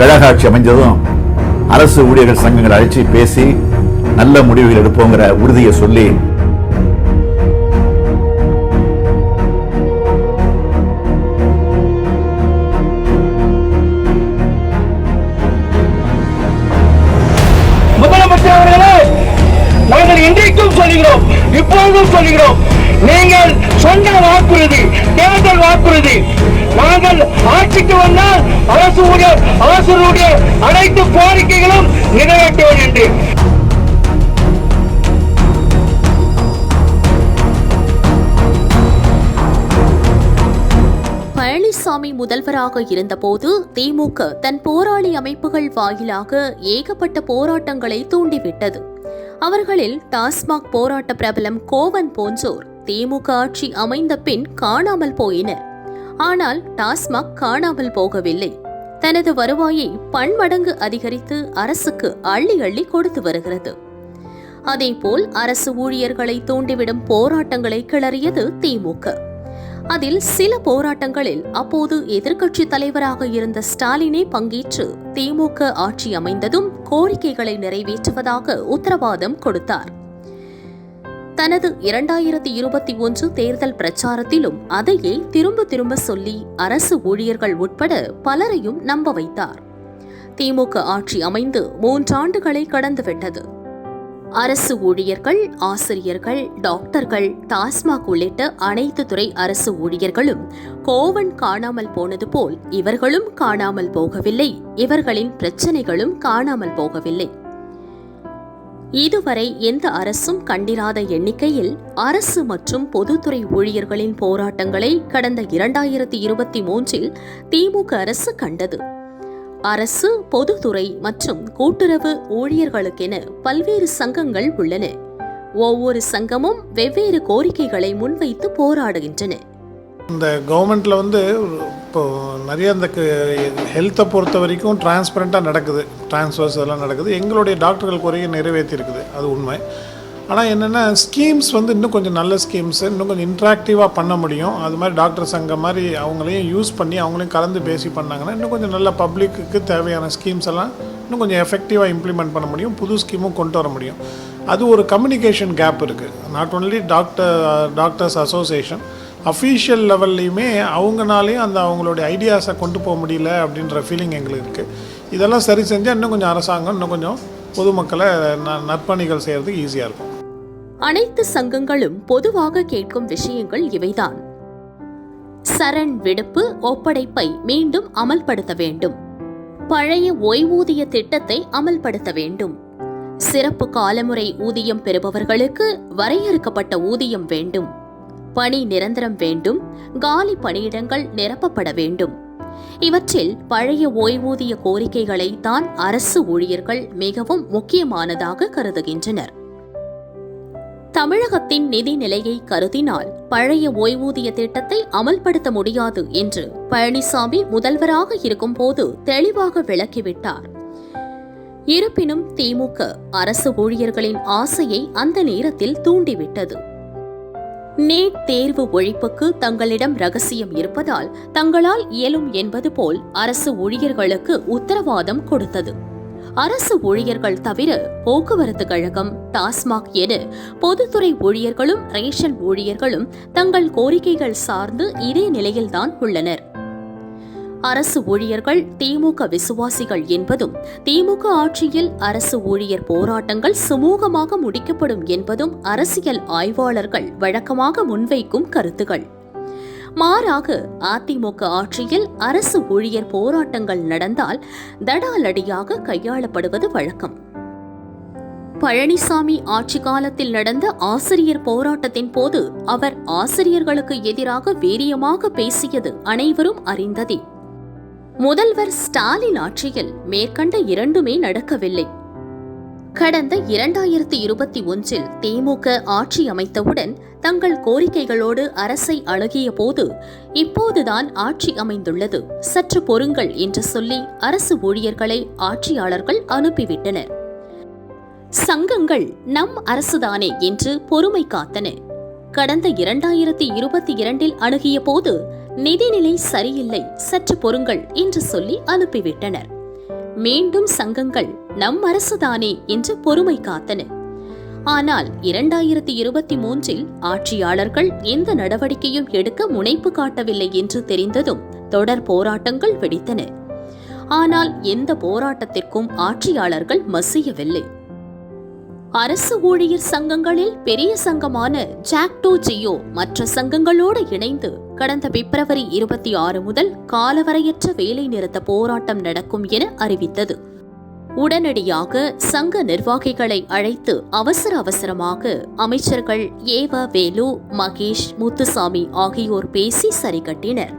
கழக ஆட்சி அமைஞ்சதும் அரசு ஊழியர்கள் சங்கங்கள் அழைச்சி பேசி நல்ல முடிவுகள் எடுப்போங்கிற உறுதியை சொல்லி இப்பொழுதும் நீங்கள் சொன்ன வாக்குறுதி தேர்தல் வாக்குறுதி. நாங்கள் ஆட்சிக்கு வந்தால் அரசுடைய அரசுடைய அனைத்து கோரிக்கைகளும் நிறைவேற்றுவோம் என்று. பழனிசாமி முதல்வராக இருந்தபோது திமுக தன் போராளி அமைப்புகள் வாயிலாக ஏகப்பட்ட போராட்டங்களை தூண்டிவிட்டது. அவர்களில் டாஸ்மாக் போராட்ட பிரபலம் கோவன் போன்றோர் திமுக ஆட்சி அமைந்த பின் காணாமல் போயினர். ஆனால் டாஸ்மாக் காணாமல் போகவில்லை. தனது வருவாயை பன்மடங்கு அதிகரித்து அரசுக்கு அள்ளி அள்ளி கொடுத்து வருகிறது. அதேபோல் அரசு ஊழியர்களை தூண்டிவிடும் போராட்டங்களை கிளறியது திமுக. அதில் சில போராட்டங்களில் அப்போது எதிர்க்கட்சி தலைவராக இருந்த ஸ்டாலினே பங்கேற்று திமுக ஆட்சி அமைந்ததும் கோரிக்கைகளை நிறைவேற்றுவதாக உத்தரவாதம் கொடுத்தார். தனது இரண்டாயிரத்தி இருபத்தி ஒன்று தேர்தல் பிரச்சாரத்திலும் அதையே திரும்ப திரும்ப சொல்லி அரசு ஊழியர்கள் உட்பட பலரையும் நம்ப வைத்தார். திமுக ஆட்சி அமைந்து மூன்றாண்டுகளை கடந்துவிட்டது. அரசு ஊழியர்கள் ஆசிரியர்கள் டாக்டர்கள் டாஸ்மாக் உள்ளிட்ட அனைத்து துறை அரசு ஊழியர்களும் கோவன் காணாமல் போனது போல் இவர்களும் காணாமல் போகவில்லை. இவர்களின் பிரச்சனைகளும் காணாமல் போகவில்லை. இதுவரை எந்த அரசும் கண்டிராத எண்ணிக்கையில் அரசு மற்றும் பொதுத்துறை ஊழியர்களின் போராட்டங்களை கடந்த இரண்டாயிரத்தி இருபத்தி மூன்றில் திமுக அரசு கண்டது. அரசு பொதுத்துறை மற்றும் கூட்டுறவு ஊழியர்களுக்கென பல்வேறு சங்கங்கள் உள்ளன. ஒவ்வொரு சங்கமும் வெவ்வேறு கோரிக்கைகளை முன்வைத்து போராடுகின்றன. இந்த கவர்மெண்ட்டில் வந்து இப்போ நிறைய இந்த ஹெல்த்தை பொறுத்த வரைக்கும் டிரான்ஸ்பரண்ட்டாக நடக்குது. டிரான்ஸ்ஃபர்ஸ் எல்லாம் நடக்குது. எங்களுடைய டாக்டர்கள் குறைய நிறைவேற்றிருக்குது அது உண்மை. ஆனால் என்னென்னா ஸ்கீம்ஸ் வந்து இன்னும் கொஞ்சம் நல்ல ஸ்கீம்ஸ் இன்னும் கொஞ்சம் இன்ட்ராக்டிவாக பண்ண முடியும். அது மாதிரி டாக்டர் சங்கம் மாதிரி அவங்களையும் யூஸ் பண்ணி அவங்களையும் கலந்து பேசி பண்ணாங்கன்னா இன்னும் கொஞ்சம் நல்ல பப்ளிக்கு தேவையான ஸ்கீம்ஸ் எல்லாம் இன்னும் கொஞ்சம் எஃபெக்டிவாக இம்ப்ளிமெண்ட் பண்ண முடியும். புது ஸ்கீமும் கொண்டு வர முடியும். அது ஒரு கம்யூனிகேஷன் கேப் இருக்குது not only doctor doctors association official லெவல்லையுமே அவங்கனாலையும் அந்த அவங்களுடைய ஐடியாஸை கொண்டு போக முடியல அப்படின்ற ஃபீலிங் எங்களுக்கு இருக்குது இதெல்லாம் சரி செஞ்சால் இன்னும் கொஞ்சம் அரசாங்கம் இன்னும் கொஞ்சம் பொதுமக்களை ந நற்பணிகள் செய்கிறதுக்கு ஈஸியாக இருக்கும். அனைத்து சங்கங்களும் பொதுவாக கேட்கும் விஷயங்கள் இவைதான். சரண் விடுப்பு ஒப்படைப்பை மீண்டும் அமல்படுத்த வேண்டும். பழைய ஓய்வூதிய திட்டத்தை அமல்படுத்த வேண்டும். சிறப்பு காலமுறை ஊதியம் பெறுபவர்களுக்கு வரையறுக்கப்பட்ட ஊதியம் வேண்டும். பணி நிரந்தரம் வேண்டும். காலி பணியிடங்கள் நிரப்பப்பட வேண்டும். இவற்றில் பழைய ஓய்வூதிய கோரிக்கைகளை தான் அரசு ஊழியர்கள் மிகவும் முக்கியமானதாக கருதுகின்றனர். தமிழகத்தின் நிதி நிலையை கருதினால் பழைய ஓய்வூதிய திட்டத்தை அமல்படுத்த முடியாது என்று பழனிசாமி முதல்வராக இருக்கும்போது தெளிவாக விளக்கிவிட்டார். இருப்பினும் திமுக அரசு ஊழியர்களின் ஆசையை அந்த நேரத்தில் தூண்டிவிட்டது. நீட் தேர்வு ஒழிப்புக்கு தங்களிடம் ரகசியம் இருப்பதால் தங்களால் இயலும் என்பது போல் அரசு ஊழியர்களுக்கு உத்தரவாதம் கொடுத்தது. அரசு ஊழியர்கள் தவிர போக்குவரத்து கழகம் டாஸ்மாக் என பொதுத்துறை ஊழியர்களும் ரேஷன் ஊழியர்களும் தங்கள் கோரிக்கைகள் சார்ந்து இதே நிலையில்தான் உள்ளனர். அரசு ஊழியர்கள் திமுக விசுவாசிகள் என்பதும் திமுக ஆட்சியில் அரசு ஊழியர் போராட்டங்கள் சுமூகமாக முடிக்கப்படும் என்பதும் அரசியல் ஆய்வாளர்கள் வழக்கமாக முன்வைக்கும் கருத்துகள். மாறாக அதிமுக ஆட்சியில் அரசு ஊழியர் போராட்டங்கள் நடந்தால் தடாலடியாக கையாளப்படுவது வழக்கம். பழனிசாமி ஆட்சி காலத்தில் நடந்த ஆசிரியர் போராட்டத்தின் போது அவர் ஆசிரியர்களுக்கு எதிராக வீரியமாக பேசியது அனைவரும் அறிந்ததே. முதல்வர் ஸ்டாலின் ஆட்சியில் மேற்கண்ட இரண்டுமே நடக்கவில்லை. கடந்த இரண்டாயிரத்தி இருபத்தி ஒன்றில் திமுக ஆட்சி அமைத்தவுடன் தங்கள் கோரிக்கைகளோடு அரசை அழகிய போது இப்போதுதான் ஆட்சி அமைந்துள்ளது. சற்று பொறுங்கள் என்று சொல்லி அரசு ஊழியர்களை ஆட்சியாளர்கள் அனுப்பிவிட்டனர். சங்கங்கள் நம் அரசுதானே என்று பொறுமை காத்தன. கடந்த இரண்டாயிரத்தி இருபத்தி இரண்டில் அணுகிய போது நிதிநிலை சரியில்லை சற்று பொறுங்கள் என்று சொல்லி அனுப்பிவிட்டனர். மீண்டும் சங்கங்கள் நம் அரசுதானே என்று பொறுமை காத்தன. ஆனால் இரண்டாயிரத்தி இருபத்தி மூன்றில் ஆட்சியாளர்கள் எந்த நடவடிக்கையும் எடுக்க முனைப்பு காட்டவில்லை என்று தெரிந்ததும் தொடர் போராட்டங்கள் வெடித்தன. ஆனால் எந்த போராட்டத்திற்கும் ஆட்சியாளர்கள் மசியவில்லை. அரசு ஊழியர் சங்கங்களில் பெரிய சங்கமான ஜாக்டோ ஜியோ மற்ற சங்கங்களோடு இணைந்து கடந்த பிப்ரவரி இருபத்தி ஆறு முதல் காலவரையற்ற வேலை நிறுத்த போராட்டம் நடக்கும் என அறிவித்தது. உடனடியாக சங்க நிர்வாகிகளை அழைத்து அவசர அவசரமாக அமைச்சர்கள் ஏவ வேலு மகேஷ் முத்துசாமி ஆகியோர் பேசி சரிகட்டினர்.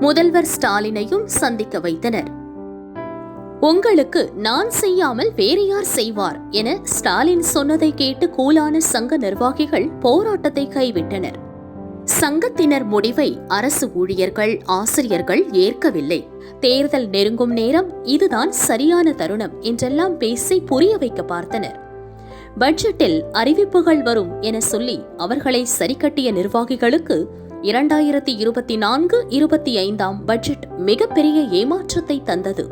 முதல்வர் ஸ்டாலினையும் சந்திக்க வைத்தனர். உங்களுக்கு நான் செய்யாமல் வேறு யார் செய்வார்? என ஸ்டாலின் சொன்னதை கேட்டு கூலான சங்க நிர்வாகிகள் போராட்டத்தை கைவிட்டனர். சங்கத்தினர் முடிவை அரசு ஊழியர்கள் ஆசிரியர்கள் ஏற்கவில்லை. தேர்தல் நெருங்கும் நேரம் இதுதான் சரியான தருணம் என்றெல்லாம் பேசி புரிய வைக்க பார்த்தனர். பட்ஜெட்டில் அறிவிப்புகள் வரும் என சொல்லி அவர்களை சரிக்கட்டிய நிர்வாகிகளுக்கு இரண்டாயிரத்தி இருபத்தி நான்கு இருபத்தி ஐந்தாம் பட்ஜெட் மிகப்பெரிய ஏமாற்றத்தை தந்தது.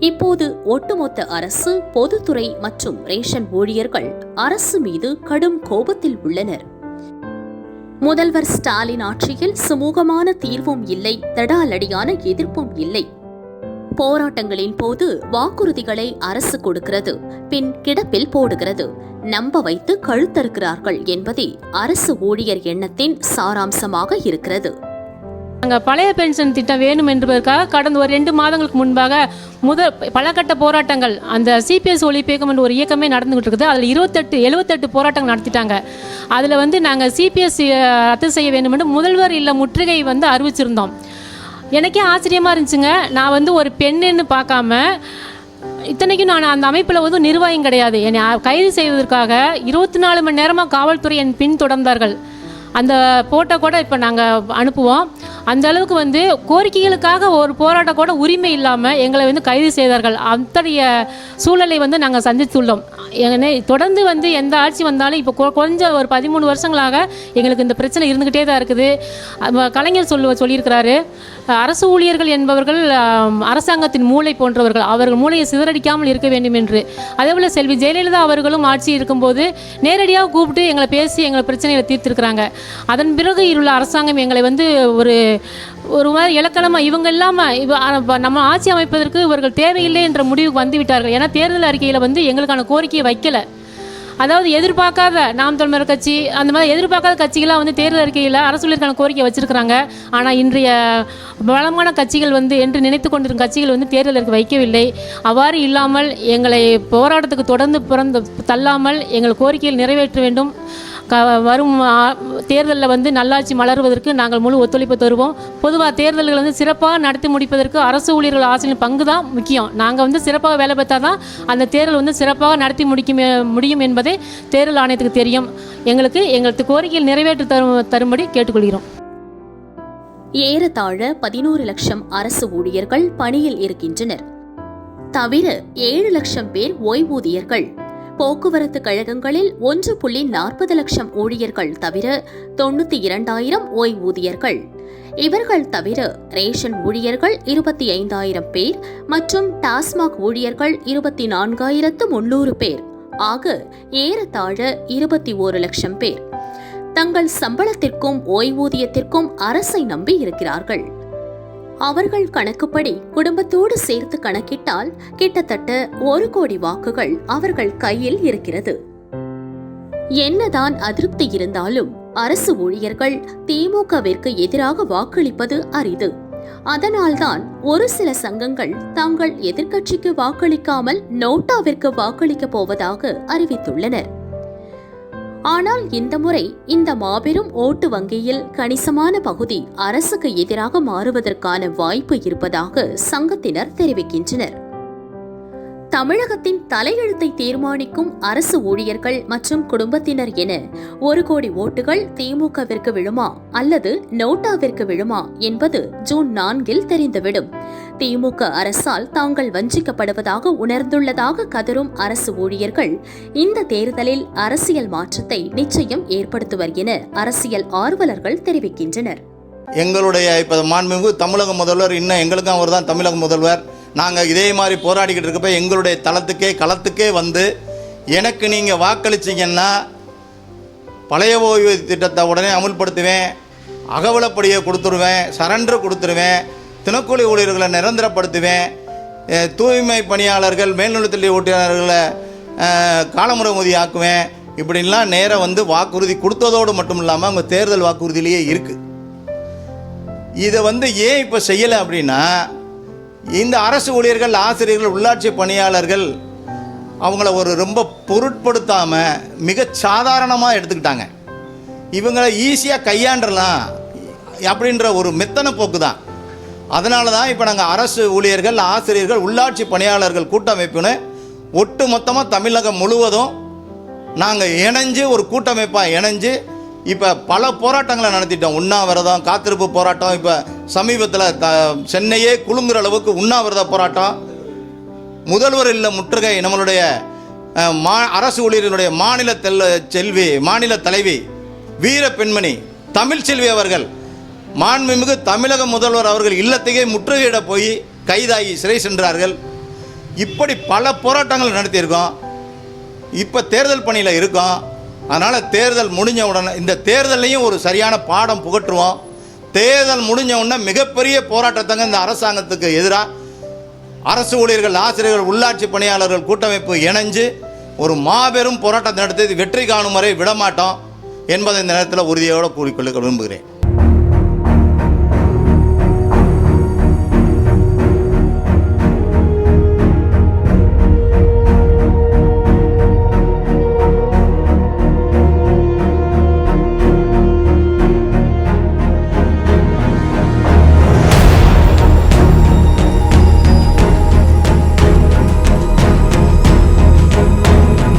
இப்போது ஒட்டுமொத்த அரசு பொதுத்துறை மற்றும் ரேஷன் ஊழியர்கள் அரசு மீது கடும் கோபத்தில் உள்ளனர். முதல்வர் ஸ்டாலின் ஆட்சியில் சுமூகமான தீர்வும் இல்லை தடாலடியான எதிர்ப்பும் இல்லை. போராட்டங்களின் போது வாக்குறுதிகளை அரசு கொடுக்கிறது பின் கிடப்பில் போடுகிறது. நம்ப வைத்து கழுத்தறுக்கிறார்கள் என்பதே அரசு ஊழியர் எண்ணத்தின் சாராம்சமாக இருக்கிறது. நாங்கள் பழைய பென்ஷன் திட்டம் வேணும் என்பதற்காக கடந்த ஒரு ரெண்டு மாதங்களுக்கு முன்பாக முதல் பலகட்ட போராட்டங்கள் அந்த சிபிஎஸ் ஒழிப்பேக்கம் என்ற ஒரு இயக்கமே நடந்துகிட்டு இருக்குது. அதில் இருபத்தெட்டு எழுபத்தெட்டு போராட்டங்கள் நடத்திட்டாங்க. அதில் வந்து நாங்கள் சிபிஎஸ் ரத்து செய்ய வேண்டும் என்று முதல்வர் இல்லை முற்றுகை வந்து அறிவிச்சிருந்தோம். எனக்கே ஆச்சரியமாக இருந்துச்சுங்க. நான் வந்து ஒரு பெண்ணுன்னு பார்க்காம இத்தனைக்கும் நான் அந்த அமைப்பில் வந்து நிர்வாகம் கிடையாது. என்னை கைது செய்வதற்காக இருபத்தி நாலு மணி நேரமாக காவல்துறை என் பின் தொடர்ந்தார்கள். அந்த போட்டோ கூட இப்போ நாங்கள் அனுப்புவோம். அந்த அளவுக்கு வந்து கோரிக்கைகளுக்காக ஒரு போராட்டம் கூட உரிமை இல்லாமல் எங்களை வந்து கைது செய்தார்கள். அத்தகைய சூழலை வந்து நாங்கள் சந்தித்துள்ளோம். தொடர்ந்து வந்து எந்த ஆட்சி வந்தாலும் இப்போ கொஞ்சம் ஒரு பதிமூணு வருஷங்களாக எங்களுக்கு இந்த பிரச்சனை இருந்துக்கிட்டே தான் இருக்குது. கலைஞர் சொல்லுவ சொல்லியிருக்கிறாரு. அரசு ஊழியர்கள் என்பவர்கள் அரசாங்கத்தின் மூளை போன்றவர்கள் அவர்கள் மூளையை சிதறடிக்காமல் இருக்க வேண்டும் என்று. அதேபோல் செல்வி ஜெயலலிதா அவர்களும் ஆட்சி இருக்கும்போது நேரடியாக கூப்பிட்டு எங்களை பேசி எங்களை பிரச்சனைகளை தீர்த்திருக்கிறாங்க. அதன் பிறகு உள்ள அரசாங்கம் எங்களை வந்து ஒரு ஒரு மாதிரி இலக்கணமாக இவங்க இல்லாமல் இவ நம்ம ஆட்சி அமைப்பதற்கு இவர்கள் தேவையில்லை என்ற முடிவுக்கு வந்து விட்டார்கள் ஏன்னா தேர்தல் அறிக்கையில் வந்து எங்களுக்கான கோரிக்கையை வைக்கலை. அதாவது எதிர்பார்க்காத நாம் தமிழர் கட்சி அந்த மாதிரி எதிர்பார்க்காத கட்சிகளாக வந்து தேர்தல் அறிக்கையில் அரசுகளுக்கான கோரிக்கை வச்சிருக்கிறாங்க. ஆனால் இன்றைய பலமான கட்சிகள் வந்து என்று நினைத்து கொண்டிருக்கும் கட்சிகள் வந்து தேர்தல் அறிக்கை வைக்கவில்லை. அவ்வாறு இல்லாமல் எங்களை போராட்டத்துக்கு தொடர்ந்து பிறந்து தள்ளாமல் எங்கள் கோரிக்கையில் நிறைவேற்ற வேண்டும். க வரும் தேர்தலில் வந்து நல்லாட்சி மலருவதற்கு நாங்கள் முழு ஒத்துழைப்பு தருவோம். பொதுவாக தேர்தல்கள் வந்து சிறப்பாக நடத்தி முடிப்பதற்கு அரசு ஊழியர்கள் ஆசிரியர் பங்கு தான் முக்கியம். நாங்கள் வந்து சிறப்பாக வேலை பார்த்தா தான் அந்த தேர்தல் வந்து சிறப்பாக நடத்தி முடிக்கும் முடியும் என்பதே தேர்தல் ஆணையத்துக்கு தெரியும். எங்களுக்கு எங்களுக்கு கோரிக்கையில் நிறைவேற்றி தரும் தரும்படி கேட்டுக்கொள்கிறோம். ஏறத்தாழ பதினோரு லட்சம் அரசு ஊழியர்கள் பணியில் இருக்கின்றனர். தவிர ஏழு லட்சம் பேர் ஓய்வூதியர்கள். போக்குவரத்து கழகங்களில் ஒன்று புள்ளி நாற்பது லட்சம் ஊழியர்கள் தவிர தொண்ணூத்தி இரண்டாயிரம் ஓய்வூதியர்கள். இவர்கள் தவிர ரேஷன் ஊழியர்கள் இருபத்தி ஐந்தாயிரம் பேர் மற்றும் டாஸ்மாக் ஊழியர்கள் இருபத்தி நான்காயிரத்து முன்னூறு பேர். ஆக ஏறத்தாழ இருபத்தி ஓரு லட்சம் பேர். தங்கள் சம்பளத்திற்கும் ஓய்வூதியத்திற்கும் அரசை நம்பி இருக்கிறார்கள். அவர்கள் கணக்குப்படி குடும்பத்தோடு சேர்த்து கணக்கிட்டால் கிட்டத்தட்ட ஒரு கோடி வாக்குகள் அவர்கள் கையில் இருக்கிறது. என்னதான் அதிருப்தி இருந்தாலும் அரசு ஊழியர்கள் திமுகவிற்கு எதிராக வாக்களிப்பது அரிது. அதனால்தான் ஒரு சில சங்கங்கள் தாங்கள் எதிர்க்கட்சிக்கு வாக்களிக்காமல் நோட்டாவிற்கு வாக்களிக்கப் போவதாக அறிவித்துள்ளனர் ஆனால் இந்த முறை இந்த மாபெரும் ஓட்டு வங்கியில் கணிசமான பகுதி அரசுக்கு எதிராக மாறுவதற்கான வாய்ப்பு இருப்பதாக சங்கத்தினர் தெரிவிக்கின்றனர். தமிழகத்தின் தலையெழுத்தை தீர்மானிக்கும் அரசு ஊழியர்கள் மற்றும் குடும்பத்தினர் என ஒரு கோடி ஓட்டுகள் திமுகவிற்கு விழுமா அல்லது நோட்டாவிற்கு விழுமா என்பது ஜூன் நான்கில் தெரிந்துவிடும். திமுக அரசால் தாங்கள் வஞ்சிக்கப்படுவதாக உணர்ந்துள்ளதாக கதரும் அரசு ஊழியர்கள். இந்த தேர்தலில் அரசியல் மாற்றத்தை நிச்சயம் ஏற்படுத்துவர் என அரசியல் ஆர்வலர்கள் தெரிவிக்கின்றனர். எங்களுடைய இப்போ மாண்புமிகு தமிழக முதல்வர் இன்னும் எங்களுக்கும் அவர் தான் தமிழக முதல்வர். நாங்கள் இதே மாதிரி போராடிக்கிட்டு இருக்கப்ப எங்களுடைய தளத்துக்கே களத்துக்கே வந்து எனக்கு நீங்கள் வாக்களிச்சிங்கன்னா பழைய ஓய்வு திட்டத்தை உடனே அமுல்படுத்துவேன் அகவலப்படியை கொடுத்துருவேன் சரண்டர் கொடுத்துருவேன் தினக்கூலி ஊழியர்களை நிரந்தரப்படுத்துவேன். தூய்மை பணியாளர்கள் மேல்நிலைத்தள்ளி ஓட்டியாளர்களை காலமுறை காலமுறை ஆக்குவேன். இப்படின்லாம் நேராக வந்து வாக்குறுதி கொடுத்ததோடு மட்டும் இல்லாமல் அவங்க தேர்தல் வாக்குறுதியிலேயே இருக்குது இதை வந்து ஏன் இப்போ செய்யலை அப்படின்னா இந்த அரசு ஊழியர்கள் ஆசிரியர்கள் உள்ளாட்சி பணியாளர்கள் அவங்கள ஒரு ரொம்ப பொருட்படுத்தாமல் மிக சாதாரணமாக எடுத்துக்கிட்டாங்க. இவங்களை ஈஸியாக கையாண்டலாம் அப்படின்ற ஒரு மெத்தனை போக்கு தான் அதனால தான் இப்போ நாங்கள் அரசு ஊழியர்கள் ஆசிரியர்கள் உள்ளாட்சி பணியாளர்கள் கூட்டமைப்புன்னு ஒட்டு மொத்தமாக தமிழகம் முழுவதும் நாங்கள் இணைஞ்சு ஒரு கூட்டமைப்பாக இணைஞ்சு இப்போ பல போராட்டங்களை நடத்திட்டோம். உண்ணாவிரதம் காத்திருப்பு போராட்டம் இப்போ சமீபத்தில் த சென்னையே குலுங்குற அளவுக்கு உண்ணாவிரத போராட்டம். முதல்வர் இல்லை முற்றுகை நம்மளுடைய மா அரசு ஊழியர்களுடைய மாநில செல்வி மாநில தலைவி வீர பெண்மணி தமிழ்ச்செல்வி அவர்கள் மாண்புமிகு தமிழக முதல்வர் அவர்கள் இல்லத்தையே முற்றுகையிட போய் கைதாகி சிறை சென்றார்கள். இப்படி பல போராட்டங்கள் நடத்தியிருக்கோம். இப்போ தேர்தல் பணியில் இருக்கோம். அதனால் தேர்தல் முடிஞ்ச உடனே இந்த தேர்தலையும் ஒரு சரியான பாடம் புகற்றுவோம் தேர்தல் முடிஞ்ச உடனே மிகப்பெரிய போராட்டத்தங்க இந்த அரசாங்கத்துக்கு எதிராக அரசு ஊழியர்கள் ஆசிரியர்கள் உள்ளாட்சி பணியாளர்கள் கூட்டமைப்பு இணைஞ்சு ஒரு மாபெரும் போராட்டத்தை நடத்தி வெற்றி காணும் வரை விடமாட்டோம் என்பதை இந்த நேரத்தில் உறுதியோடு கூறிக்கொள்ள விரும்புகிறேன்.